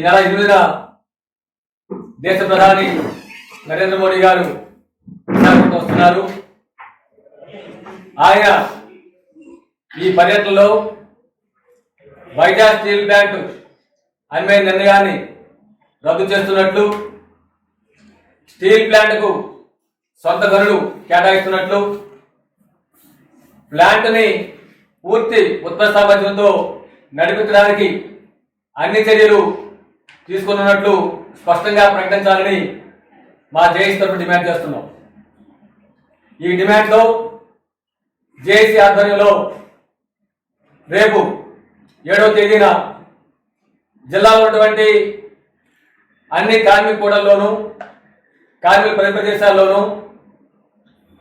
ఈ నెల ఎనిమిదిన దేశ ప్రధాని నరేంద్ర మోడీ గారు వస్తున్నారు. ఆయన ఈ పర్యటనలో వైజాగ్ స్టీల్ ప్లాంట్ అమ్మే నిర్ణయాన్ని రద్దు చేస్తున్నట్లు స్టీల్ ప్లాంట్కు సొంత గనులు కేటాయిస్తున్నట్లు ప్లాంట్ని పూర్తి ఉత్పత్తి సామర్థ్యంతో నడిపించడానికి అన్ని చర్యలు తీసుకున్నట్లు స్పష్టంగా ప్రకటించాలని మా జేఏసీ తరఫు డిమాండ్ చేస్తున్నాం. ఈ డిమాండ్లో జేఏసీ ఆధ్వర్యంలో రేపు ఏడవ తేదీన జిల్లాలో ఉన్నటువంటి అన్ని కార్మిక కూడల్లోనూ కార్మిక పని ప్రదేశాల్లోనూ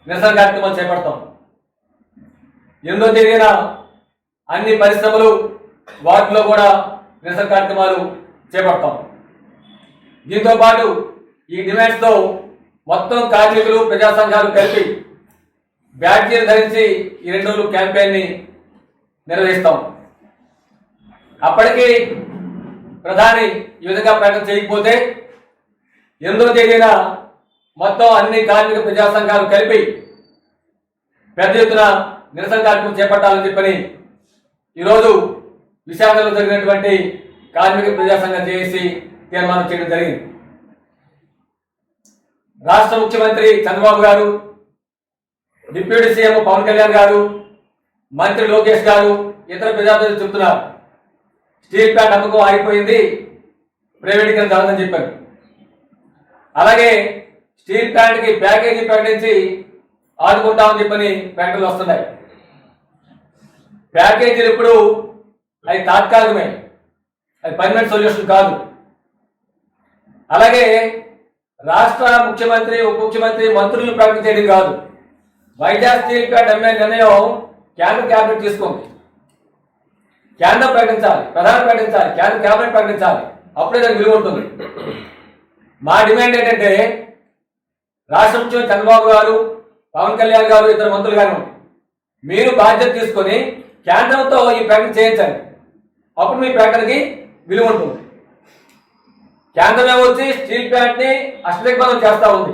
నిరసన కార్యక్రమాలు చేపడతాం. ఎనిమిదో తేదీన అన్ని పరిశ్రమలు వాటిలో కూడా నిరసన కార్యక్రమాలు చేపడతాం. దీంతో పాటు ఈ డిమాండ్స్తో మొత్తం కార్మికులు ప్రజా సంఘాలు కలిపి బ్యాడ్జీలు ధరించి ఈ రెండు రోజులు క్యాంపెయిన్ని నిర్వహిస్తాం. అప్పటికి ప్రధాని ఈ విధంగా ప్రకటన చేయకపోతే ఎనిమిదో తేదీన మొత్తం అన్ని కార్మిక ప్రజా సంఘాలు కలిపి పెద్ద ఎత్తున నిరసన కార్యక్రమం చేపట్టాలని చెప్పని ఈరోజు విశాఖలో జరిగినటువంటి కార్మిక ప్రజాసంఘం చేసి తీర్మానం చేయడం జరిగింది. రాష్ట్ర ముఖ్యమంత్రి చంద్రబాబు గారు డిప్యూటీ సీఎం పవన్ కళ్యాణ్ గారు మంత్రి లోకేష్ గారు ఇతర ప్రజాప్రతినిధులు చెబుతున్నారు స్టీల్ ప్లాంట్ అమ్మకం ఆగిపోయింది ప్రైవేటీకరణ జరగదని చెప్పారు. అలాగే స్టీల్ ప్లాంట్కి ప్యాకేజీ ప్రకటించి ఆదుకుంటామని చెప్పని ప్రకటనలు వస్తున్నాయి. ప్యాకేజీలు ఇప్పుడు అవి తాత్కాలికమే. అది పర్మనెంట్ సొల్యూషన్ కాదు. అలాగే రాష్ట్ర ముఖ్యమంత్రి ఉప ముఖ్యమంత్రి మంత్రులు ప్రకటన చేయడం కాదు. వైజాగ్ స్టీల్ ప్లాంట్ అమ్మే నిర్ణయం కేంద్ర క్యాబినెట్ తీసుకోండి. కేంద్రం ప్రకటించాలి ప్రధాని ప్రకటించాలి కేంద్ర క్యాబినెట్ ప్రకటించాలి. అప్పుడే దానికి విలువ ఉంటుంది. మా డిమాండ్ ఏంటంటే రాష్ట్ర ముఖ్యమంత్రి చంద్రబాబు గారు పవన్ కళ్యాణ్ గారు ఇతర మంత్రులు గారు మీరు బాధ్యత తీసుకొని కేంద్రంతో ఈ ప్రకటన చేయించండి. అప్పుడు మీ ప్రకటనకి విలువ ఉంటుంది. కేంద్రం వచ్చి స్టీల్ ప్లాంట్ని అష్టదిగ్బంధం చేస్తా ఉంది.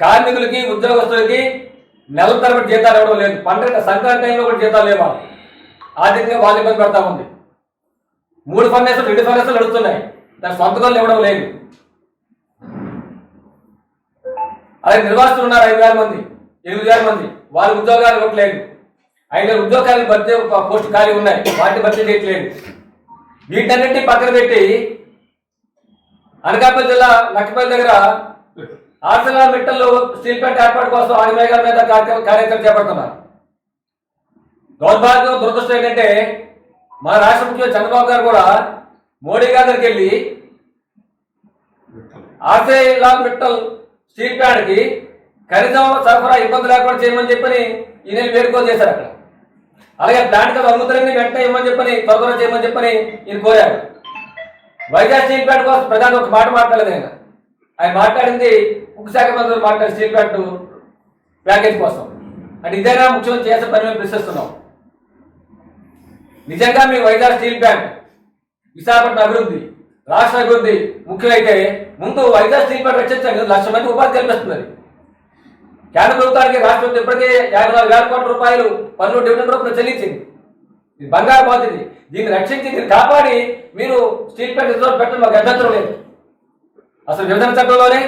కార్మికులకి ఉద్యోగస్తులకి నెల తరబడి జీతాలు ఇవ్వడం లేదు. పండుగ సంక్రాంతి టైంలో కూడా జీతాలు లేవా? ఆర్థికంగా వాళ్ళు ఇబ్బంది పెడతా ఉంది. మూడు ఫర్నేసులు రెండు ఫర్నేసులు నడుస్తున్నాయి. దాని సొంతకాలు ఇవ్వడం లేదు. అలాగే నిర్వాసితులు ఉన్నారు ఐదు వేల మంది ఎనిమిది వేల మంది. వాళ్ళ ఉద్యోగాలు ఇవ్వట్లేదు. ఐదు ఉద్యోగాలు భర్తీ పోస్ట్ ఖాళీ ఉన్నాయి. వాటిని భర్తీ చేయట్లేదు వీటన్నింటి పక్కన పెట్టి అనకాపల్లి జిల్లా లక్కపల్లి దగ్గర ఆర్సలా మిట్టల్లో స్టీల్ ప్లాంట్ ఏర్పాటు కోసం ఆదిమేఘాల మీద కార్యక్రమం చేపడుతున్నారు. దౌర్భాగ్యం దురదృష్టం ఏంటంటే మన రాష్ట్ర ముఖ్యమంత్రి చంద్రబాబు గారు కూడా మోడీ గారి దగ్గరికి వెళ్ళి ఆర్సీలాల్ మిట్టల్ స్టీల్ ప్లాంట్కి సరఫరా ఇబ్బంది లేకుండా చేయమని చెప్పని ఈ నెల చేశారు అక్కడ. అలాగే ప్లాంట్ కదా అనుమతులన్నీ వెంటనే ఇవ్వమని చెప్పని త్వరగా చేయమని చెప్పని ఈయన కోరాడు. వైజాగ్ స్టీల్ ప్లాంట్ కోసం ప్రధాని ఒక మాట మాట్లాడలేదు ఆయన. ఆయన మాట్లాడింది ఉక్కు శాఖ మంత్రులు మాట్లాడి స్టీల్ ప్లాంట్ ప్యాకేజ్ కోసం. అంటే ఇదేనా ముఖ్యమంత్రి చేసే పని మేము ప్రశ్నిస్తున్నాం నిజంగా మీ వైజాగ్ స్టీల్ ప్లాంట్ విశాఖపట్నం అభివృద్ధి రాష్ట్ర అభివృద్ధి ముఖ్యమైతే ముందు వైజాగ్ స్టీల్ ప్లాంట్ రక్షించండి లక్ష మంది ఉపాధి కల్పిస్తుంది కేంద్ర ప్రభుత్వానికి రాష్ట్ర ప్రభుత్వం ఇప్పటికే యాభై నాలుగు వేల కోట్ల రూపాయలు పన్ను డివిడెండ్ రూపంలో చెల్లించింది. ఇది బంగారు బాధ్యత దీన్ని రక్షించి దీన్ని కాపాడి మీరు స్టీల్ ప్లాంట్ రిజర్వ్ పెట్టడం మాకు అభ్యంతరం లేదు. అసలు విభజన చట్టంలోనే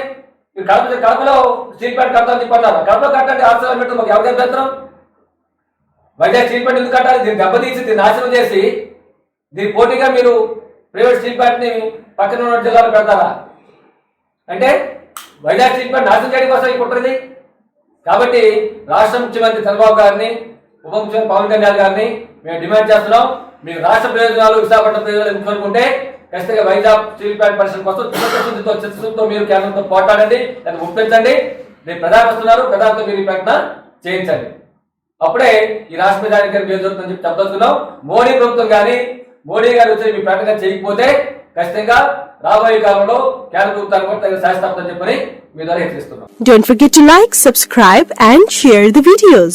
మీరు కడప కడపలో స్టీల్ ప్లాంట్ కడతామని చెప్పన్నారు కడపలో కట్టండి ఆర్సీఆర్ పెట్టడం మాకు ఎవరికి అభ్యంతరం? వైజాగ్ స్టీల్ ప్లాంట్ ఎందుకు కట్టాలి? దీన్ని దెబ్బతీసి దీన్ని నాశనం చేసి దీని పోటీగా మీరు ప్రైవేట్ స్టీల్ ప్లాంట్ని పక్కన ఉన్న జిల్లాలో పెడతారా? అంటే వైజాగ్ స్టీల్ ప్లాంట్ నాశనం చేయడం కోసం ఈ కుట్రది కాబట్టి రాష్ట్ర ముఖ్యమంత్రి చంద్రబాబు గారిని ఉప ముఖ్యమంత్రి పవన్ కళ్యాణ్ గారిని మేము డిమాండ్ చేస్తున్నాం. మీరు రాష్ట్ర ప్రయోజనాలు విశాఖపట్నం ప్రయోజనాలు ఎందుకనుకుంటే ఖచ్చితంగా వైజాగ్ స్టీల్ ప్లాంట్ పరిశ్రమ కోసం చిత్తశుద్ధితో చిత్తశుద్ధితో మీరు కేంద్రంతో పోట్లాడండి దాన్ని ఒప్పించండి. మీరు ప్రధాని వస్తున్నారు ప్రధానితో మీరు ఈ ప్రకటన చేయించండి. అప్పుడే ఈ రాష్ట్ర ప్రజానికి మేలు జరుగుతుందని చెప్పి చెప్పదలుచుకున్నాం. మోడీ ప్రభుత్వం కానీ మోడీ గారు వచ్చి మీ ప్రకటన చేయకపోతే ఖచ్చితంగా రాబోయే కాలంలో కేంద్ర ప్రభుత్వాన్ని కూడా తగిన శాస్త్రం చెప్పని మీ ద్వారా హెచ్చరిస్తున్నాం Don't forget to like, subscribe and share the videos.